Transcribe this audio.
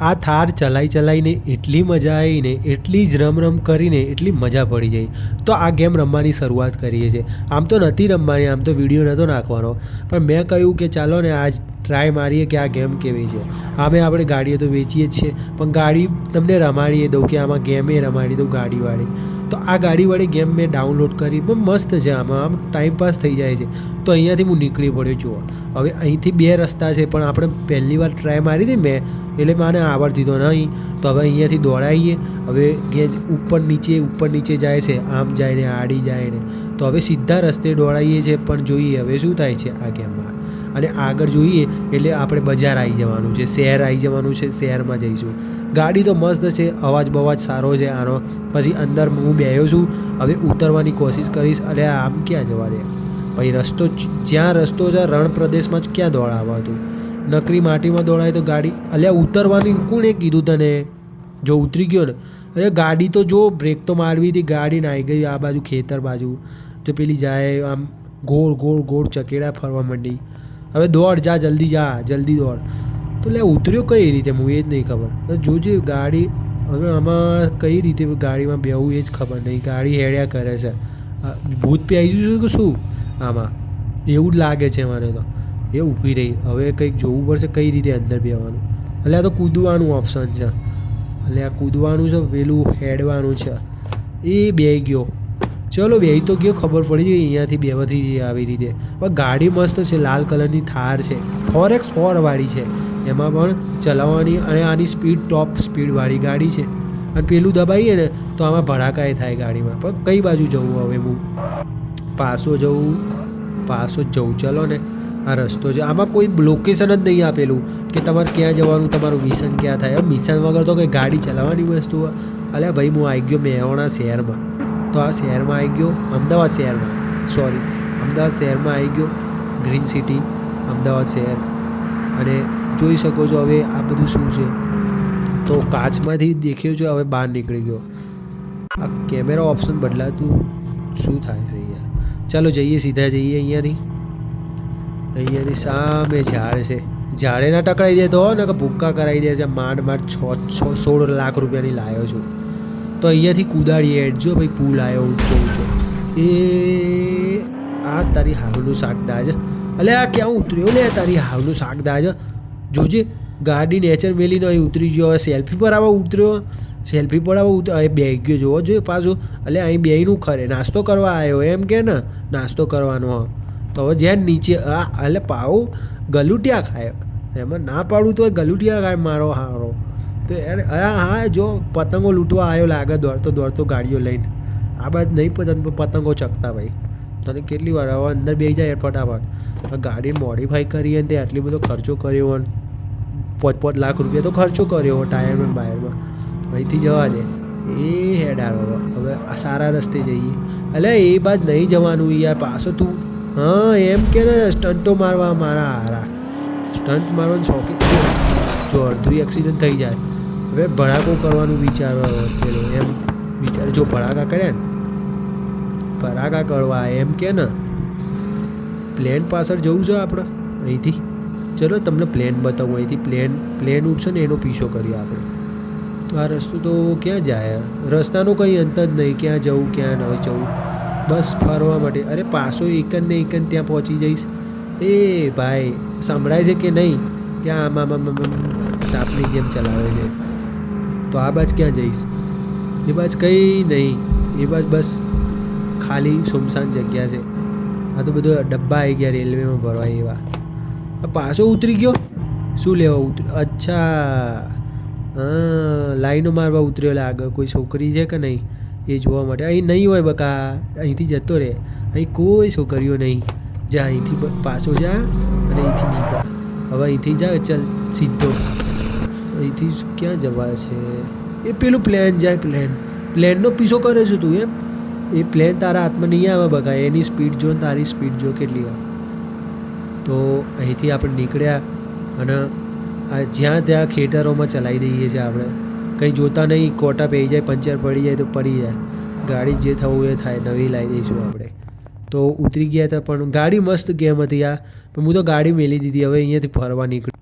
આ થાર ચલાવી ચલાવીને એટલી મજા આવીને એટલી જ રમ રમ કરીને એટલી મજા પડી જાય તો આ ગેમ રમવાની શરૂઆત કરીએ છીએ. આમ તો નથી રમવાની, આમ તો વીડિયો નહોતો નાખવાનો. પણ મેં કહ્યું કે ચાલો ને આજ ટ્રાય મારીએ કે આ ગેમ કેવી છે. આમે આપણે ગાડીઓ તો વેચીએ જ છીએ, પણ ગાડી તમને રમાડીએ દઉં કે આમાં ગેમે રમાડી દઉં ગાડીવાળી. તો આ ગાડીવાળી ગેમ મેં ડાઉનલોડ કરી, પણ મસ્ત છે આમાં, આમ ટાઈમ પાસ થઈ જાય છે. તો અહીંયાથી હું નીકળી પડ્યો જુઓ હવે અહીંથી બે રસ્તા છે, પણ આપણે પહેલી વાર ટ્રાય મારી હતી મેં, એટલે મને આવડતી તો નહીં. તો હવે અહીંયાથી દોડાવીએ હવે ગેજ ઉપર નીચે ઉપર નીચે જાય છે, આમ જાય ને આડી જાય ને. તો હવે સીધા રસ્તે દોડાવીએ છીએ પણ જોઈએ હવે શું થાય છે આ ગેમમાં અને આગળ જોઈએ એટલે આપણે બજાર આવી જવાનું છે, શહેર આવી જવાનું છે, શહેરમાં જઈશું. ગાડી તો મસ્ત છે અવાજ બવાજ સારો છે આનો. પછી અંદર હું બેહ્યો છું, હવે ઉતરવાની કોશિશ કરીશ, અરે આમ ક્યાં જવા દે? ભાઈ રસ્તો જ્યાં રસ્તો છે રણ પ્રદેશમાં જ ક્યાં દોડાવવા હતું નકરી માટીમાં દોડાય તો ગાડી, અલ્યા ઉતરવાની કોણે કીધું તને? જો ઉતરી ગયો ને, અરે ગાડી તો જો, બ્રેક તો મારવી હતી, ગાડી નાઈ ગઈ આ બાજુ ખેતર બાજુ. તો પેલી જાય આમ ગોળ ગોળ ગોળ ચકેડા ફરવા માંડી. હવે દોડ જા, જલ્દી જા, જલ્દી દોડ. તો લે, ઉતર્યો કઈ રીતે? હું એ જ નહીં ખબર. જોજે ગાડી, હવે આમાં કઈ રીતે ગાડીમાં બેહવું એ જ ખબર નહીં. ગાડી હેડ્યા કરે છે. ભૂત પે આવી ગયું કે શું? આમાં. એવું જ લાગે છે મને તો. એ ઊભી રહી. હવે કંઈક જોવું પડશે કઈ રીતે અંદર બેવાનું એટલે આ તો કૂદવાનું ઓપ્શન છે. એટલે આ કૂદવાનું છે, પેલું હેડવાનું છે. એ બે ગયો. ચલો બે તો ગયો, ખબર પડી ગઈ, અહીંયાથી બેવાથી આવી રીતે. પણ ગાડી મસ્ત છે, લાલ કલરની થાર છે. ફોર એક્સ ફોર વાળી છે. એમાં પણ ચલાવવાની અને આની સ્પીડ ટોપ સ્પીડવાળી ગાડી છે. અને પેલું દબાઈએ ને, તો આમાં ભડાકાએ થાય ગાડીમાં. પણ કઈ બાજુ જવું હવે હું? પાસો જવું પાસો જવું. ચલો ને, આ રસ્તો છે. આમાં કોઈ લોકેશન જ નહીં આપેલું કે તમારે ક્યાં જવાનું, તમારું મિશન ક્યાં થાય. મિશન વગર તો કંઈ ગાડી ચલાવવાની વસ્તુ. અલ્યા ભાઈ, હું આવી ગયો મેહોણા શહેરમાં. તો આ શહેરમાં આવી ગયો. અમદાવાદ શહેરમાં. સોરી અમદાવાદ શહેરમાં આવી ગયો. ગ્રીન સિટી અમદાવાદ શહેર. અને જોઈ શકો છો હવે આ બધું શું છે. તો કાચમાંથી દેખ્યો છે, હવે બહાર નીકળી ગયો. આ કેમેરા ઓપ્શન બદલાતું શું થાય છે યાર? ચાલો જઈએ, સીધા જઈએ અહીંયાથી. અહીંયાથી સામે ઝાડ છે. ઝાડે ના ટકરાઈ દે તો ને ભૂક્કા કરાવી દે છે. માંડ માંડ છ છ, સોળ લાખ રૂપિયાની લાવ્યો છું. તો અહીંયાથી કુદાડીએ એડજો ભાઈ, પુલ આવ્યો ઊંચો ઊંચો એ, આ તારી હાવનું શાક દાજ અલે, આ ક્યાં ઉતર્યો લે, તારી હાવનું શાક દાજ જોજે, ગાડી નેચર મેલીને અહીં ઉતરી ગયો. હવે સેલ્ફી પર આવા ઉતર્યો? સેલ્ફી પર આવા ઉતર અહીં બે ગયો, જોવો જોઈએ પાછું. એટલે અહીં બેનું ખરે. નાસ્તો કરવા આવ્યો એમ કે ને? નાસ્તો કરવાનો. તો હવે જ્યાં નીચે, આ એટલે પાઉ, ગલુટિયા ખાય. એમાં ના પાડું તો ગલુટિયા ખાય, મારો હારો. તો એને હા હા, જો પતંગો લૂંટવા આવ્યો લાગે દોડતો દોડતો ગાડીઓ લઈને. આ બાદ નહીં પતંગ પતંગો ચકતા ભાઈ. તને કેટલી વાર હવે અંદર બેસી જાય ફટાફટ. ગાડી મોડિફાઈ કરી અને તે આટલી બધો ખર્ચો કર્યો હોય પાંચ પાંચ લાખ રૂપિયા તો ખર્ચો કર્યો ટાયરમાં બાયરમાં. અહીંથી જવા દે. એ હેડારો હવે આ સારા રસ્તે જઈએ. અલે, એ બાદ નહીં જવાનું યાર પાછો તું. હા, એમ કે ને સ્ટન્ટો મારવા મારા હારા. સ્ટન્ટ મારવાનું શોખીન જો અડધું એક્સિડન્ટ થઈ જાય. હવે ભડાકો કરવાનું વિચારવા પેલો એમ વિચાર જો ભડાકા કર્યા ને, ભડાકા કરવા એમ કે ને પ્લેન પાછળ જવું છે આપણે? અહીંથી? ચલો તમને પ્લેન બતાવું. અહીંથી પ્લેન પ્લેન ઉઠશે ને એનો પીછો કરીએ આપણે. તો આ રસ્તો તો ક્યાં જાય? રસ્તાનો કંઈ અંત જ નહીં. ક્યાં જવું, ક્યાં ન જવું. બસ ફરવા માટે. અરે પાછો એકન ને એકન ત્યાં પહોંચી જઈશ. એ ભાઈ, સંભળાય છે કે નહીં? ત્યાં આમ આમ આમ, સાપની જેમ ચલાવે છે. તો આ બાજ ક્યાં જઈશ? એ બાજ કંઈ નહીં. એ બાજ બસ ખાલી સુમસાન જગ્યા છે. આ તો બધો ડબ્બા આવી ગયા રેલવેમાં ભરવા એવા. આ પાછો ઉતરી ગયો? શું લેવા ઉતર? અચ્છા. હા લાઈનો મારવા ઉતર્યો આગળ. કોઈ છોકરી છે કે નહીં? એ જોવા માટે. અહીં નહીં હોય બકા. અહીંથી જતો રહે. અહીં કોઈ છોકરીઓ નહીં. જા અહીંથી પાછો જા અને અહીંથી નીકળ. હવે અહીંથી જા. ચાલ, સીધો. અહીંથી ક્યાં જવા છે? એ પેલું પ્લેન જાય પ્લેન પ્લેનનો પીછો કરે છે તું એમ. એ પ્લેન તારા હાથમાં નહીં આવે બગા એની સ્પીડ જો, તારી સ્પીડ જો કેટલી હોય તો અહીંથી આપણે નીકળ્યા અને આ જ્યાં ત્યાં ખેતરોમાં ચલાવી દઈએ છીએ આપણે. કંઈ જોતા નહીં, કોટા પહી જાય, પંચર પડી જાય તો પડી જાય. ગાડી જે થવું એ થાય, નવી લાવી દઈશું આપણે. તો ઉતરી ગયા હતા પણ ગાડી મસ્ત ગેમ હતી આ. પણ હું તો ગાડી મેલી દીધી. હવે અહીંયાથી ફરવા નીકળ્યો.